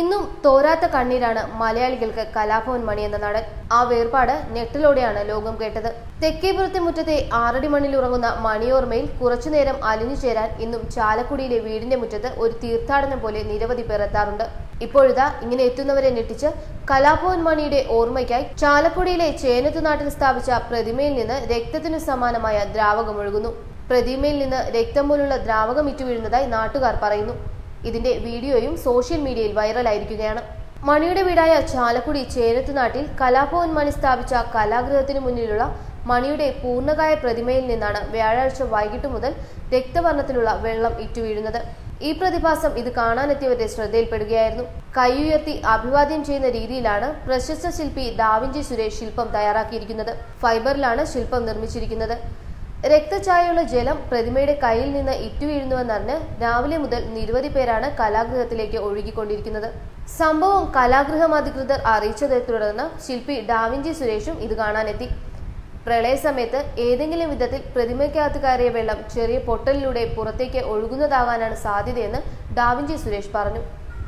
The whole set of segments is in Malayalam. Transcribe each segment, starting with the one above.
ഇന്നും തോരാത്ത കണ്ണീരാണ് മലയാളികൾക്ക് കലാഭവൻ മണി എന്ന നടൻ. ആ വേർപാട് ഞെട്ടലോടെയാണ് ലോകം കേട്ടത്. തെക്കേപുറത്തെ മുറ്റത്തെ ആറടി മണ്ണിൽ ഉറങ്ങുന്ന മണിയോർമയിൽ കുറച്ചുനേരം അലിഞ്ഞു ചേരാൻ ഇന്നും ചാലക്കുടിയിലെ വീടിന്റെ മുറ്റത്ത് ഒരു തീർത്ഥാടനം പോലെ നിരവധി പേർ എത്താറുണ്ട്. ഇപ്പോഴിതാ ഇങ്ങനെ എത്തുന്നവരെ ഞെട്ടിച്ച് കലാഭവൻ മണിയുടെ ഓർമ്മയ്ക്കായി ചാലക്കുടിയിലെ ചേനത്തുനാട്ടിൽ സ്ഥാപിച്ച പ്രതിമയിൽ നിന്ന് രക്തത്തിനു സമാനമായ ദ്രാവകം ഒഴുകുന്നു പ്രതിമയിൽ നിന്ന് രക്തം പോലുള്ള ദ്രാവകം ഇറ്റുവീഴുന്നതായി നാട്ടുകാർ പറയുന്നു. ഇതിന്റെ വീഡിയോയും സോഷ്യൽ മീഡിയയിൽ വൈറലായിരിക്കുകയാണ്. മണിയുടെ വീടായ ചാലക്കുടി ചേരത്തുനാട്ടിൽ കലാഭവൻ മണി സ്ഥാപിച്ച കലാഗൃഹത്തിനു മുന്നിലുള്ള മണിയുടെ പൂർണകായ പ്രതിമയിൽ നിന്നാണ് വ്യാഴാഴ്ച വൈകിട്ട് മുതൽ രക്തവർണത്തിലുള്ള വെള്ളം ഇറ്റുവീഴുന്നത് ഈ പ്രതിഭാസം ഇത് കാണാനെത്തിയവരുടെ ശ്രദ്ധയിൽപ്പെടുകയായിരുന്നു. കൈയുയർത്തി അഭിവാദ്യം ചെയ്യുന്ന രീതിയിലാണ് പ്രശസ്ത ശില്പി ദാവിഞ്ചി സുരേഷ് ശില്പം തയ്യാറാക്കിയിരിക്കുന്നത്. ഫൈബറിലാണ് ശില്പം നിർമ്മിച്ചിരിക്കുന്നത്. രക്തഛായയുള്ള ജലം പ്രതിമയുടെ കയ്യിൽ നിന്ന് ഇറ്റുവീഴുന്നുവെന്നറിഞ്ഞ് രാവിലെ മുതൽ നിരവധി പേരാണ് കലാഗൃഹത്തിലേക്ക് ഒഴുകിക്കൊണ്ടിരിക്കുന്നത്. സംഭവം കലാഗൃഹം അധികൃതർ അറിയിച്ചതെ തുടർന്ന് ശില്പി ഡാവിഞ്ചി സുരേഷും ഇത് കാണാനെത്തി. പ്രളയ സമയത്ത് ഏതെങ്കിലും വിധത്തിൽ പ്രതിമയ്ക്കകത്ത് കയറിയ വെള്ളം ചെറിയ പൊട്ടലിലൂടെ പുറത്തേക്ക് ഒഴുകുന്നതാവാനാണ് സാധ്യതയെന്ന് ഡാവിഞ്ചി സുരേഷ് പറഞ്ഞു.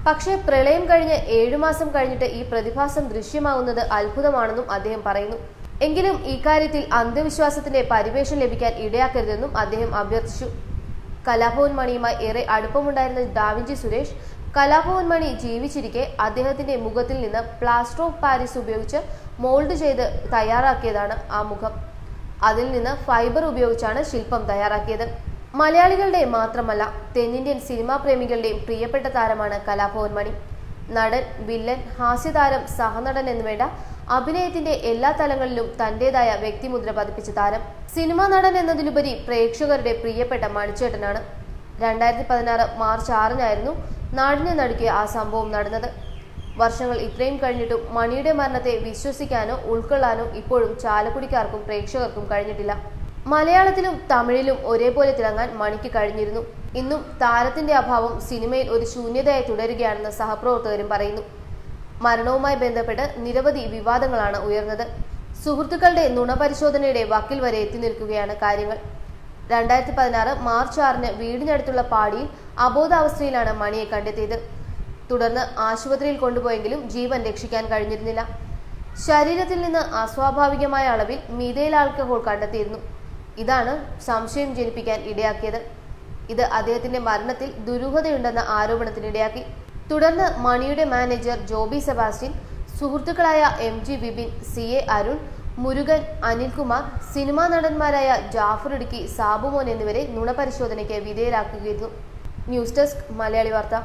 പക്ഷേ പ്രളയം കഴിഞ്ഞ് ഏഴുമാസം കഴിഞ്ഞിട്ട് ഈ പ്രതിഭാസം ദൃശ്യമാകുന്നത് അത്ഭുതമാണെന്നും അദ്ദേഹം പറയുന്നു. എങ്കിലും ഇക്കാര്യത്തിൽ അന്ധവിശ്വാസത്തിന്റെ പരിവേഷം ലഭിക്കാൻ ഇടയാക്കരുതെന്നും അദ്ദേഹം അഭ്യർത്ഥിച്ചു. കലാഭവൻ മണിയുമായി ഏറെ അടുപ്പമുണ്ടായിരുന്ന ഡാവിഞ്ചി സുരേഷ് കലാഭവൻ മണി ജീവിച്ചിരിക്കെ അദ്ദേഹത്തിന്റെ മുഖത്തിൽ നിന്ന് പ്ലാസ്റ്റർ ഓഫ് പാരീസ് ഉപയോഗിച്ച് മോൾഡ് ചെയ്ത് തയ്യാറാക്കിയതാണ് ആ മുഖം. അതിൽ നിന്ന് ഫൈബർ ഉപയോഗിച്ചാണ് ശില്പം തയ്യാറാക്കിയത്. മലയാളികളുടെ മാത്രമല്ല തെന്നിന്ത്യൻ സിനിമാ പ്രേമികളുടെയും പ്രിയപ്പെട്ട താരമാണ് കലാഭവൻ മണി. നടൻ വില്ലൻ ഹാസ്യതാരം സഹനടൻ എന്നുവേണ്ട അഭിനയത്തിന്റെ എല്ലാ തലങ്ങളിലും തന്റേതായ വ്യക്തിമുദ്ര പതിപ്പിച്ച താരം. സിനിമാ നടൻ എന്നതിലുപരി പ്രേക്ഷകരുടെ പ്രിയപ്പെട്ട മണിച്ചേട്ടനാണ്. രണ്ടായിരത്തി പതിനാറ് മാർച്ച് ആറിനായിരുന്നു നാടിനെ നടുക്കിയ ആ സംഭവം നടന്നത്. വർഷങ്ങൾ ഇത്രയും കഴിഞ്ഞിട്ടും മണിയുടെ മരണത്തെ വിശ്വസിക്കാനോ ഉൾക്കൊള്ളാനോ ഇപ്പോഴും ചാലക്കുടിക്കാർക്കും പ്രേക്ഷകർക്കും കഴിഞ്ഞിട്ടില്ല. മലയാളത്തിലും തമിഴിലും ഒരേപോലെ തിളങ്ങാൻ മണിക്ക് കഴിഞ്ഞിരുന്നു. ഇന്നും താരത്തിന്റെ അഭാവം സിനിമയിൽ ഒരു ശൂന്യതയായി തുടരുകയാണെന്ന് സഹപ്രവർത്തകരും പറയുന്നു. മരണവുമായി ബന്ധപ്പെട്ട് നിരവധി വിവാദങ്ങളാണ് ഉയർന്നത്. സുഹൃത്തുക്കളുടെ നുണപരിശോധനയുടെ വക്കിൽ വരെ എത്തി നിൽക്കുകയാണ് കാര്യങ്ങൾ. രണ്ടായിരത്തി പതിനാറ് മാർച്ച് ആറിന് വീടിനടുത്തുള്ള പാടിയിൽ അബോധാവസ്ഥയിലാണ് മണിയെ കണ്ടെത്തിയത്. തുടർന്ന് ആശുപത്രിയിൽ കൊണ്ടുപോയെങ്കിലും ജീവൻ രക്ഷിക്കാൻ കഴിഞ്ഞിരുന്നില്ല. ശരീരത്തിൽ നിന്ന് അസ്വാഭാവികമായ അളവിൽ മീതയിൽ ആൽക്കഹോൾ കണ്ടെത്തിയിരുന്നു. ഇതാണ് സംശയം ജനിപ്പിക്കാൻ ഇടയാക്കിയത്. ഇത് അദ്ദേഹത്തിന്റെ മരണത്തിൽ ദുരൂഹതയുണ്ടെന്ന ആരോപണത്തിനിടയാക്കി തുടർന്ന് മണിയുടെ മാനേജർ ജോബി സെബാസ്റ്റ്യൻ സുഹൃത്തുക്കളായ M G Vipin C A Arun Murugan Anilkumar cinema നടന്മാരായ Jafar Idukki Sabumon എന്നിവരെ നുണപരിശോധനയ്ക്ക് വിധേയരാക്കുകയായിരുന്നു. ന്യൂസ് ഡെസ്ക് മലയാളി വാർത്ത.